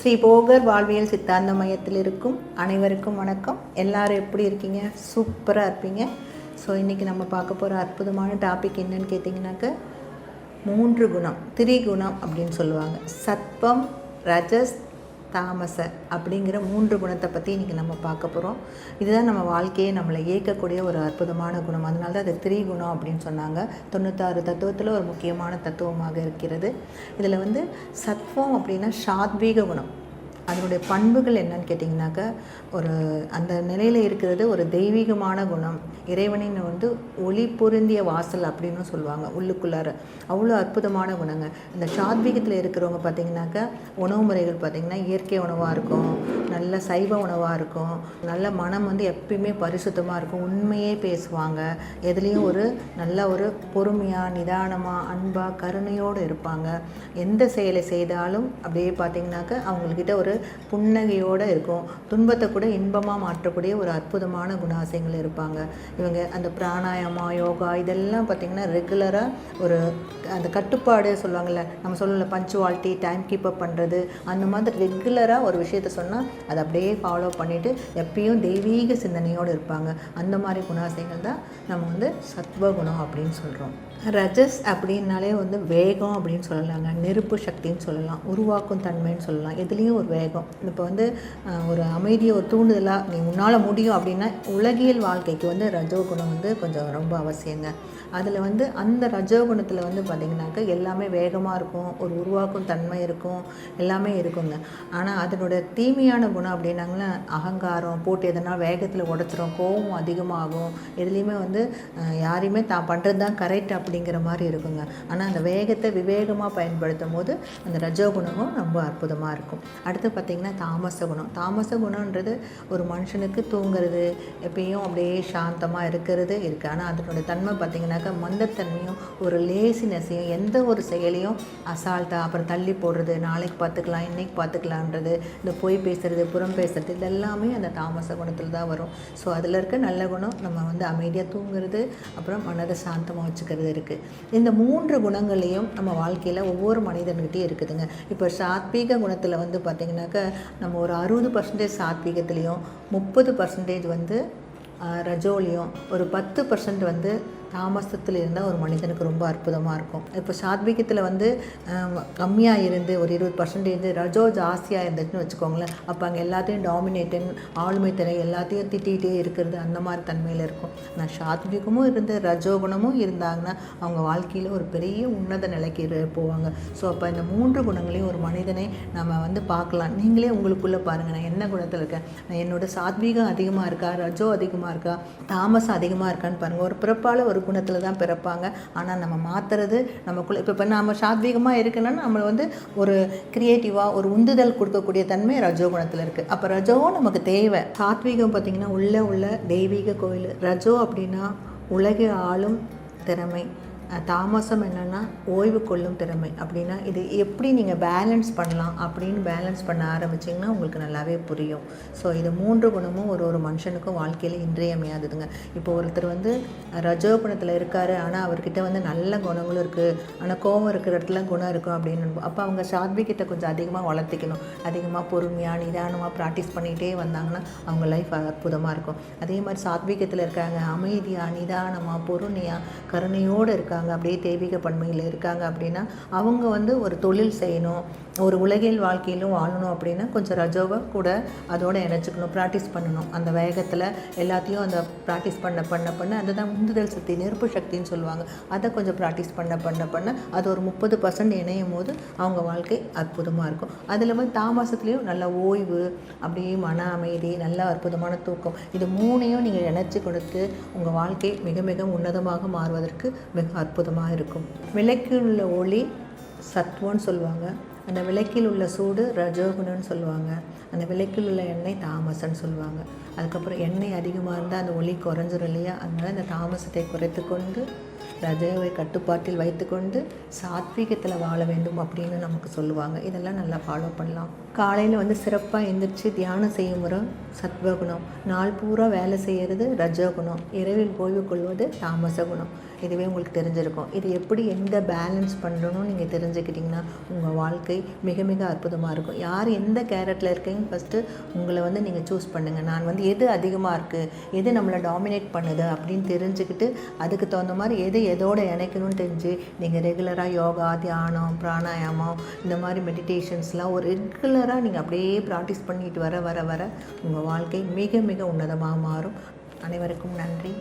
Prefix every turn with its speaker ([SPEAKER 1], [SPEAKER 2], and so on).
[SPEAKER 1] ஸ்ரீ போகர் வாழ்வியல் சித்தாந்த மையத்தில் இருக்கும் அனைவருக்கும் வணக்கம். எல்லாரும் எப்படி இருக்கீங்க? சூப்பராக இருப்பீங்க. ஸோ இன்றைக்கி நம்ம பார்க்க போகிற அற்புதமான டாபிக் என்னன்னு கேட்டிங்கனாக்க மூன்று குணம் திரிகுணம் அப்படின்னு சொல்லுவாங்க. சத்வம் ரஜஸ் தாமச அப்படிங்கிற மூன்று குணத்தை பற்றி இன்றைக்கி நம்ம பார்க்க போகிறோம் இதுதான் நம்ம வாழ்க்கையை நம்மளை இயக்கக்கூடிய ஒரு அற்புதமான குணம். அதனால தான் அது திரிகுணம் அப்படின்னு சொன்னாங்க. தொண்ணூத்தாறு தத்துவத்தில் ஒரு முக்கியமான தத்துவமாக இருக்கிறது. இதில் வந்து சத்வம் அப்படின்னா சாத்வீக குணம். அதனுடைய பண்புகள் என்னன்னு கேட்டிங்கனாக்கா ஒரு அந்த நிலையில் இருக்கிறது ஒரு தெய்வீகமான குணம். இறைவனின் வந்து ஒளி பொருந்திய வாசல் அப்படின்னு சொல்லுவாங்க உள்ளுக்குள்ளார. அவ்வளோ அற்புதமான குணங்க. இந்த சாத்வீகத்தில் இருக்கிறவங்க பார்த்திங்கனாக்கா உணவு முறைகள் பார்த்திங்கன்னா இயற்கை உணவாக இருக்கும் நல்ல சைவ உணவாக இருக்கும் நல்ல மனம் வந்து எப்பயுமே பரிசுத்தமாக இருக்கும் உண்மையே பேசுவாங்க. எதுலேயும் ஒரு நல்ல ஒரு பொறுமையாக நிதானமாக அன்பாக கருணையோடு இருப்பாங்க. எந்த செயலை செய்தாலும் அப்படியே பார்த்திங்கனாக்கா அவங்கக்கிட்ட ஒரு புன்னகையோடு இருக்கும். துன்பத்தை கூட இன்பமாக மாற்றக்கூடிய ஒரு அற்புதமான குணாசயங்கள் இருப்பாங்க. இவங்க அந்த பிராணாயாமா யோகா இதெல்லாம் பார்த்திங்கன்னா ரெகுலராக ஒரு அந்த கட்டுப்பாடு சொல்லுவாங்கள்ல நம்ம சொல்லல பஞ்சுவாலிட்டி டைம் கீப் அப் பண்ணுறது அந்த மாதிரி ரெகுலராக ஒரு விஷயத்த சொன்னால் அதை அப்படியே ஃபாலோ பண்ணிவிட்டு எப்பயும் தெய்வீக சிந்தனையோடு இருப்பாங்க. அந்த மாதிரி குணாசயங்கள் தான் நம்ம வந்து சத்வ குணம் அப்படின்னு சொல்கிறோம் ரஜஸ் அப்படின்னாலே வந்து வேகம் அப்படின்னு சொல்லலாங்க. நெருப்பு சக்தின்னு சொல்லலாம். உருவாக்கும் தன்மைன்னு சொல்லலாம். எதுலேயும் ஒரு வேகம் இப்போ வந்து ஒரு அமைதியை ஒரு தூண்டுதலாக நீ உன்னால் முடியும் அப்படின்னா உலகியல் வாழ்க்கைக்கு வந்து ரஜோகுணம் வந்து கொஞ்சம் ரொம்ப அவசியங்க. அதில் வந்து அந்த ரஜோகுணத்தில் வந்து பார்த்திங்கனாக்கா எல்லாமே வேகமாக இருக்கும் ஒரு உருவாக்கும் தன்மை இருக்கும் எல்லாமே இருக்குங்க. ஆனால் அதனோட தீமையான குணம் அப்படின்னாங்கன்னா அகங்காரம் போட்டு எதனா வேகத்தில் உடச்சிரும் கோபம் அதிகமாகும். எதுலேயுமே வந்து யாரையுமே தான் பண்ணுறது தான் கரெக்ட் அப்படிங்கிற மாதிரி இருக்குங்க. ஆனால் அந்த வேகத்தை விவேகமாக பயன்படுத்தும் போது அந்த ரஜோகுணமும் ரொம்ப அற்புதமாக இருக்கும். அடுத்து பார்த்திங்கன்னா தாமச குணம் தாமச குணன்றது ஒரு மனுஷனுக்கு தூங்குறது எப்பயும் அப்படியே சாந்தமாக இருக்கிறது இருக்குது ஆனால் அதனுடைய தன்மை பார்த்திங்கனாக்கா மந்தத்தன்மையும் ஒரு லேசினஸையும் எந்த ஒரு செயலையும் அசால்ட்டாக அப்புறம் தள்ளி போடுறது நாளைக்கு பார்த்துக்கலாம் இன்றைக்கி பார்த்துக்கலான்றது இந்த பொய் பேசுகிறது புறம் பேசுறது இதெல்லாமே அந்த தாமச குணத்தில் தான் வரும். ஸோ அதில் இருக்க நல்ல குணம் நம்ம வந்து அமைதியாக தூங்குறது அப்புறம் மனதை சாந்தமாக வச்சுக்கிறது இருக்குது இந்த மூன்று குணங்களையும் நம்ம வாழ்க்கையில் ஒவ்வொரு மனிதன்கிட்டையும் இருக்குதுங்க. இப்போ சாத்வீக குணத்தில் வந்து பார்த்திங்கன்னா பார்த்திங்கனாக்கா நம்ம ஒரு அறுபது பர்சன்டேஜ் சாத்வீகத்துலேயும் முப்பது பர்சன்டேஜ் வந்து ரஜோலியும் ஒரு பத்து பர்சன்ட் வந்து தாமசத்தில் இருந்தால் ஒரு மனிதனுக்கு ரொம்ப அற்புதமாக இருக்கும். இப்போ சாத்வீகத்தில் வந்து கம்மியாக இருந்து ஒரு இருபது பர்சன்டேஜ் ரஜோ ஜாஸ்தியாக இருந்துச்சுன்னு வச்சுக்கோங்களேன். அப்போ அங்கே எல்லாத்தையும் டாமினேட்டன் ஆளுமை திரை எல்லாத்தையும் திட்டிகிட்டே இருக்கிறது அந்த மாதிரி தன்மையில் இருக்கும். ஆனால் சாத்வீகமும் இருந்து ரஜோ குணமும் இருந்தாங்கன்னா அவங்க வாழ்க்கையில் ஒரு பெரிய உன்னத நிலைக்கு போவாங்க. ஸோ அப்போ இந்த மூன்று குணங்களையும் ஒரு மனிதனை நம்ம வந்து பார்க்கலாம். நீங்களே உங்களுக்குள்ளே பாருங்கள் நான் என்ன குணத்தில் இருக்கேன்? நான் என்னோட சாத்வீகம் அதிகமாக இருக்கா? ரஜோ அதிகமாக இருக்கா? தாமசம் அதிகமாக இருக்கான்னு பாருங்கள் ஒரு பிறப்பால் ஒரு குணத்தில் தான் பிறப்பாங்க. ஆனால் நம்ம மாற்றுறது நமக்குள்ளே இப்போ இப்போ நம்ம சாத்வீகமாக இருக்குன்னா நம்ம வந்து ஒரு க்ரியேட்டிவாக ஒரு உந்துதல் கொடுக்கக்கூடிய தன்மை ரஜோ குணத்தில் இருக்குது அப்போ ரஜோவும் நமக்கு தேவை. சாத்வீகம் பார்த்திங்கன்னா உள்ளே உள்ள தெய்வீக கோயில். ரஜோ அப்படின்னா உலக ஆளும் திறமை. தாமசம் என்னென்னா ஓய்வு கொள்ளும் திறமை. அப்படின்னா இது எப்படி நீங்கள் பேலன்ஸ் பண்ணலாம் அப்படின்னு பேலன்ஸ் பண்ண ஆரம்பிச்சிங்கன்னா உங்களுக்கு நல்லாவே புரியும். ஸோ இது மூன்று குணமும் ஒரு ஒரு மனுஷனுக்கும் வாழ்க்கையில் இன்றியமையாததுங்க. இப்போ ஒருத்தர் வந்து ரஜோ குணத்தில் இருக்காரு ஆனால் அவர்கிட்ட வந்து நல்ல குணங்களும் இருக்குது ஆனால் கோவம் இருக்கிற இடத்துல குணம் இருக்கும் அப்படின்னு அப்போ அவங்க சாத்விகத்தை கொஞ்சம் அதிகமாக வளர்த்திக்கணும். அதிகமாக பொறுமையாக நிதானமாக ப்ராக்டிஸ் பண்ணிகிட்டே வந்தாங்கன்னா அவங்க லைஃப் அற்புதமாக இருக்கும். அதே மாதிரி சாத்விகத்தில் இருக்காங்க. அமைதியாக நிதானமாக பொறுமையாக கருணையோடு இருக்காங்க அப்படியே தெய்வீக பன்மையில் இருக்காங்க அப்படின்னா அவங்க வந்து ஒரு தொழில் செய்யணும். ஒரு உலகியல் வாழ்க்கையிலும் வாழணும் அப்படின்னா கொஞ்சம் ரஜோவை கூட அதோடு இணைச்சிக்கணும் ப்ராக்டிஸ் பண்ணணும். அந்த வேகத்தில் எல்லாத்தையும் அந்த ப்ராக்டிஸ் பண்ண பண்ண பண்ண அதுதான் உந்துதல் சக்தி நெருப்பு சக்தின்னு சொல்லுவாங்க. அதை கொஞ்சம் ப்ராக்டிஸ் பண்ண பண்ண பண்ண அது ஒரு முப்பது பர்சன்ட் இணையும் போது அவங்க வாழ்க்கை அற்புதமாக இருக்கும். அதில் வந்து தாமசத்துலேயும் நல்ல ஓய்வு அப்படியே மன அமைதி நல்ல அற்புதமான தூக்கம். இது மூணையும் நீங்கள் இணைச்சி கொடுத்து உங்கள் வாழ்க்கை மிக மிக உன்னதமாக மாறுவதற்கு மிக அற்புதமாக இருக்கும். விளக்கில் உள்ள ஒளி சத்வன்னு சொல்லுவாங்க. அந்த விளக்கில் உள்ள சூடு ரஜோகுணம்னு சொல்லுவாங்க. அந்த விளக்கில் உள்ள எண்ணெய் தாமசன்னு சொல்லுவாங்க. அதுக்கப்புறம் எண்ணெய் அதிகமாக இருந்தால் அந்த ஒளி குறைஞ்சிரும் இல்லையா? அதனால் அந்த தாமசத்தை குறைத்து கொண்டு ரஜவை கட்டுப்பாட்டில் வைத்துக்கொண்டு சாத்வீகத்தில் வாழ வேண்டும் அப்படின்னு நமக்கு சொல்லுவாங்க. இதெல்லாம் நல்லா ஃபாலோ பண்ணலாம். காலையில் வந்து சிறப்பாக எந்திரிச்சு தியானம் செய்யும் முறை சத்வகுணம். நாள் பூரா வேலை செய்கிறது ரஜகுணம். இரவில் ஓய்வு கொள்வது தாமச குணம் இதுவே உங்களுக்கு தெரிஞ்சிருக்கும். இது எப்படி எந்த பேலன்ஸ் பண்ணணும்னு நீங்கள் தெரிஞ்சுக்கிட்டிங்கன்னா உங்கள் வாழ்க்கை மிக மிக அற்புதமாக இருக்கும். யார் எந்த கேரட்டில் இருக்கீங்க ஃபஸ்ட்டு உங்களை வந்து நீங்கள் சூஸ் பண்ணுங்கள் நான் வந்து எது அதிகமாக இருக்குது எது நம்மளை டாமினேட் பண்ணுது அப்படின்னு தெரிஞ்சுக்கிட்டு அதுக்கு தகுந்த மாதிரி எது எதோடு இணைக்கணும்னு தெரிஞ்சு நீங்கள் ரெகுலராக யோகா தியானம் பிராணாயாமம் இந்த மாதிரி மெடிடேஷன்ஸ்லாம் ஒரு ரெகுலராக நீங்கள் அப்படியே ப்ராக்டிஸ் பண்ணிட்டு வர வர வர உங்கள் வாழ்க்கை மிக மிக உன்னதமாக மாறும். அனைவருக்கும் நன்றி.